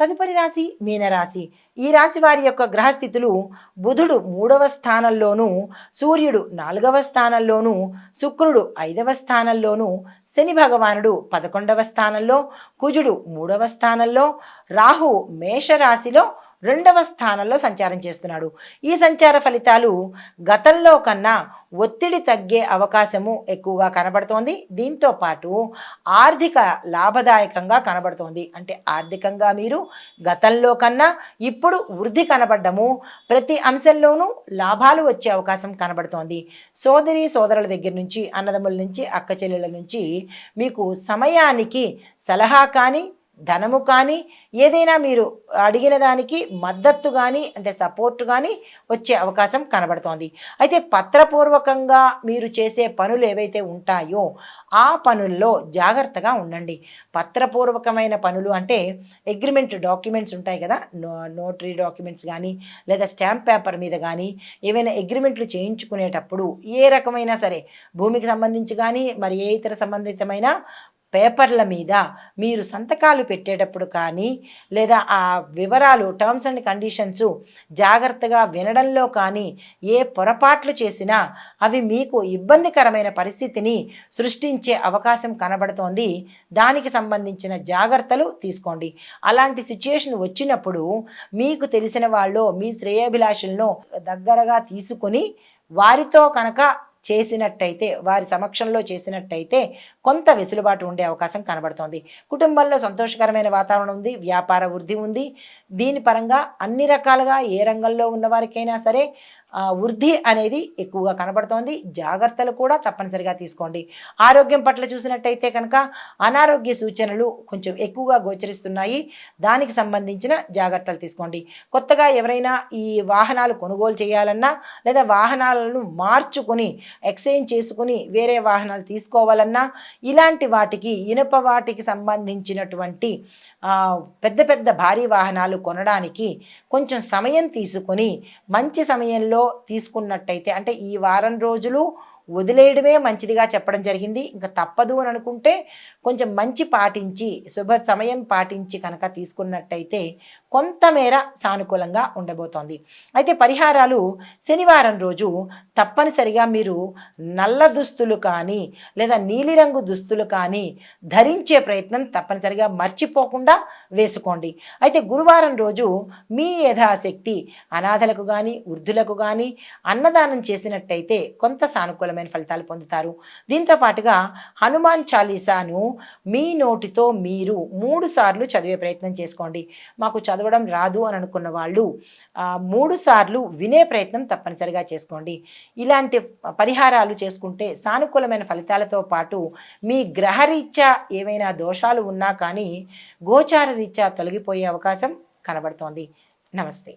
తదుపరి రాశి మీనరాశి. ఈ రాశి వారి యొక్క గ్రహస్థితులు బుధుడు మూడవ స్థానంలోను సూర్యుడు నాలుగవ స్థానంలోను శుక్రుడు ఐదవ స్థానంలోను శని భగవానుడు పదకొండవ స్థానంలో కుజుడు మూడవ స్థానంలో రాహు మేషరాశిలో రెండవ స్థానంలో సంచారం చేస్తున్నాడు. ఈ సంచార ఫలితాలు గతంలో కన్నా ఒత్తిడి తగ్గే అవకాశము ఎక్కువగా కనబడుతోంది. దీంతో పాటు ఆర్థిక లాభదాయకంగా కనబడుతోంది. అంటే ఆర్థికంగా మీరు గతంలో కన్నా ఇప్పుడు వృద్ధి కనబడ్డము. ప్రతి అంశంలోనూ లాభాలు వచ్చే అవకాశం కనబడుతోంది. సోదరి సోదరుల దగ్గర నుంచి అన్నదమ్ముల నుంచి అక్క చెల్లెల నుంచి మీకు సమయానికి సలహా కానీ ధనము కానీ ఏదైనా మీరు అడిగిన దానికి మద్దతు కానీ అంటే సపోర్ట్ కానీ వచ్చే అవకాశం కనబడుతోంది. అయితే పత్రపూర్వకంగా మీరు చేసే పనులు ఏవైతే ఉంటాయో ఆ పనుల్లో జాగ్రత్తగా ఉండండి. పత్రపూర్వకమైన పనులు అంటే అగ్రిమెంట్ డాక్యుమెంట్స్ ఉంటాయి కదా నో నోటరీ డాక్యుమెంట్స్ కానీ లేదా స్టాంప్ పేపర్ మీద కానీ ఏవైనా అగ్రిమెంట్లు చేయించుకునేటప్పుడు ఏ రకమైన సరే భూమికి సంబంధించి కానీ మరి ఏ ఇతర సంబంధితమైన పేపర్ల మీద మీరు సంతకాలు పెట్టేటప్పుడు కానీ లేదా ఆ వివరాలు టర్మ్స్ అండ్ కండిషన్స్ జాగ్రత్తగా వినడంలో కానీ ఏ పొరపాట్లు చేసినా అవి మీకు ఇబ్బందికరమైన పరిస్థితిని సృష్టించే అవకాశం కనబడుతోంది. దానికి సంబంధించిన జాగ్రత్తలు తీసుకోండి. అలాంటి సిచ్యుయేషన్ వచ్చినప్పుడు మీకు తెలిసిన వాళ్ళు మీ శ్రేయాభిలాషులను దగ్గరగా తీసుకొని వారితో కనుక చేసినట్టయితే వారి సమక్షంలో చేసినట్టయితే కొంత వెసులుబాటు ఉండే అవకాశం కనబడుతోంది. కుటుంబంలో సంతోషకరమైన వాతావరణం ఉంది వ్యాపార వృద్ధి ఉంది. దీని పరంగా అన్ని రకాలుగా ఏ రంగంలో ఉన్న వారికైనా సరే వృద్ధి అనేది ఎక్కువగా కనబడుతోంది. జాగ్రత్తలు కూడా తప్పనిసరిగా తీసుకోండి. ఆరోగ్యం పట్ల చూసినట్టయితే కనుక అనారోగ్య సూచనలు కొంచెం ఎక్కువగా గోచరిస్తున్నాయి. దానికి సంబంధించిన జాగ్రత్తలు తీసుకోండి. కొత్తగా ఎవరైనా ఈ వాహనాలు కొనుగోలు చేయాలన్నా లేదా వాహనాలను మార్చుకుని ఎక్స్చేంజ్ చేసుకుని వేరే వాహనాలు తీసుకోవాలన్నా ఇలాంటి వాటికి ఇనుప వాటికి సంబంధించినటువంటి పెద్ద పెద్ద భారీ వాహనాలు కొనడానికి కొంచెం సమయం తీసుకొని మంచి సమయంలో తీసుకున్నట్టయితే అంటే ఈ వారం రోజులు వదిలేయడమే మంచిదిగా చెప్పడం జరిగింది. ఇంకా తప్పదు అని అనుకుంటే కొంచెం మంచి పాటించి శుభ సమయం పాటించి కనుక తీసుకున్నట్టయితే కొంతమేర సానుకూలంగా ఉండబోతోంది. అయితే పరిహారాలు శనివారం రోజు తప్పనిసరిగా మీరు నల్ల దుస్తులు కానీ లేదా నీలిరంగు దుస్తులు కానీ ధరించే ప్రయత్నం తప్పనిసరిగా మర్చిపోకుండా వేసుకోండి. అయితే గురువారం రోజు మీ యథాశక్తి అనాథలకు కానీ వృద్ధులకు కానీ అన్నదానం చేసినట్టయితే కొంత సానుకూలం సానుకూలమైన ఫలితాలు పొందుతారు. దీంతో పాటుగా హనుమాన్ చాలీసాను మీ నోటితో మీరు మూడు సార్లు చదివే ప్రయత్నం చేసుకోండి. మాకు చదవడం రాదు అని అనుకున్న వాళ్ళు మూడు సార్లు వినే ప్రయత్నం తప్పనిసరిగా చేసుకోండి. ఇలాంటి పరిహారాలు చేసుకుంటే సానుకూలమైన ఫలితాలతో పాటు మీ గ్రహరీత్యా ఏవైనా దోషాలు ఉన్నా కానీ గోచార రీత్యా తొలగిపోయే అవకాశం కనబడుతోంది. నమస్తే.